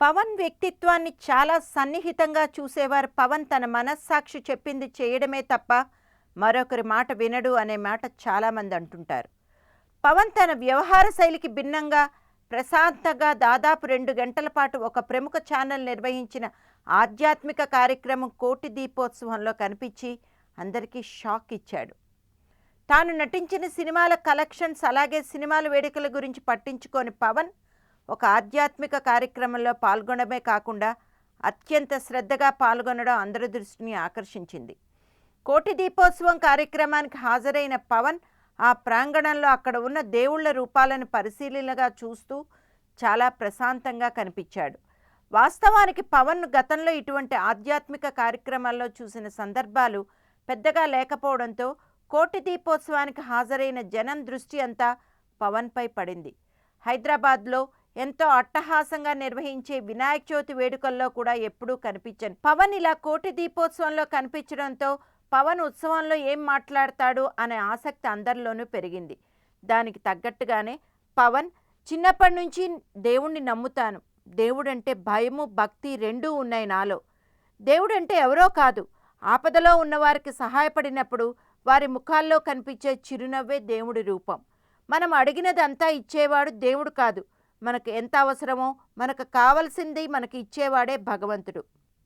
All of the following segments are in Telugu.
పవన్ వ్యక్తిత్వాన్ని చాలా సన్నిహితంగా చూసేవారు. పవన్ తన మనస్సాక్షి చెప్పింది చేయడమే తప్ప మరొకరి మాట వినడు అనే మాట చాలామంది అంటుంటారు. పవన్ తన వ్యవహార శైలికి భిన్నంగా ప్రశాంతంగా దాదాపు రెండు గంటల పాటు ఒక ప్రముఖ ఛానల్ నిర్వహించిన ఆధ్యాత్మిక కార్యక్రమం కోటి దీపోత్సవంలో కనిపించి అందరికీ షాక్ ఇచ్చాడు. తాను నటించిన సినిమాల కలెక్షన్స్ అలాగే సినిమాల వేడుకల గురించి పట్టించుకోని పవన్ ఒక ఆధ్యాత్మిక కార్యక్రమంలో పాల్గొనడమే కాకుండా అత్యంత శ్రద్ధగా పాల్గొనడం అందరి దృష్టిని ఆకర్షించింది. కోటి దీపోత్సవం కార్యక్రమానికి హాజరైన పవన్ ఆ ప్రాంగణంలో అక్కడ ఉన్న దేవుళ్ళ రూపాలను పరిశీలనగా చూస్తూ చాలా ప్రశాంతంగా కనిపించాడు. వాస్తవానికి పవన్ గతంలో ఇటువంటి ఆధ్యాత్మిక కార్యక్రమాల్లో చూసిన సందర్భాలు పెద్దగా లేకపోవడంతో కోటి దీపోత్సవానికి హాజరైన జనం దృష్టి అంతా పవన్పై పడింది. హైదరాబాద్లో ఎంతో అట్టహాసంగా నిర్వహించే వినాయక చవితి వేడుకల్లో కూడా ఎప్పుడూ కనిపించను. పవన్ ఇలా కోటి దీపోత్సవంలో కనిపించడంతో పవన్ ఉత్సవంలో ఏం మాట్లాడతాడు అనే ఆసక్తి అందరిలోనూ పెరిగింది. దానికి తగ్గట్టుగానే పవన్ చిన్నప్పటి నుంచి దేవుణ్ణి నమ్ముతాను. దేవుడంటే భయము భక్తి రెండూ ఉన్నాయి నాలో. దేవుడంటే ఎవరో కాదు. ఆపదలో ఉన్నవారికి సహాయపడినప్పుడు వారి ముఖాల్లో కనిపించే చిరునవ్వే దేవుడి రూపం. మనం అడిగినదంతా ఇచ్చేవాడు దేవుడు కాదు. మనకు ఎంత అవసరమో మనకు కావలసింది మనకి ఇచ్చేవాడే భగవంతుడు.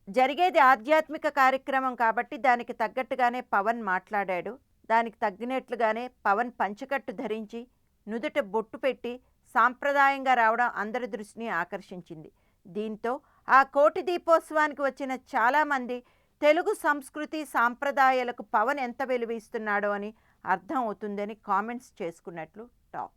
జరిగేది ఆధ్యాత్మిక కార్యక్రమం కాబట్టి దానికి తగ్గట్టుగానే పవన్ మాట్లాడాడు. దానికి తగ్గినట్లుగానే పవన్ పంచకట్టు ధరించి నుదుట బొట్టు పెట్టి సాంప్రదాయంగా రావడం అందరి దృష్టిని ఆకర్షించింది. దీంతో ఆ కోటి దీపోత్సవానికి వచ్చిన చాలామంది తెలుగు సంస్కృతి సాంప్రదాయాలకు పవన్ ఎంత విలువ ఇస్తున్నాడో అని అర్థం అవుతుందని కామెంట్స్ చేసుకున్నట్లు టాక్.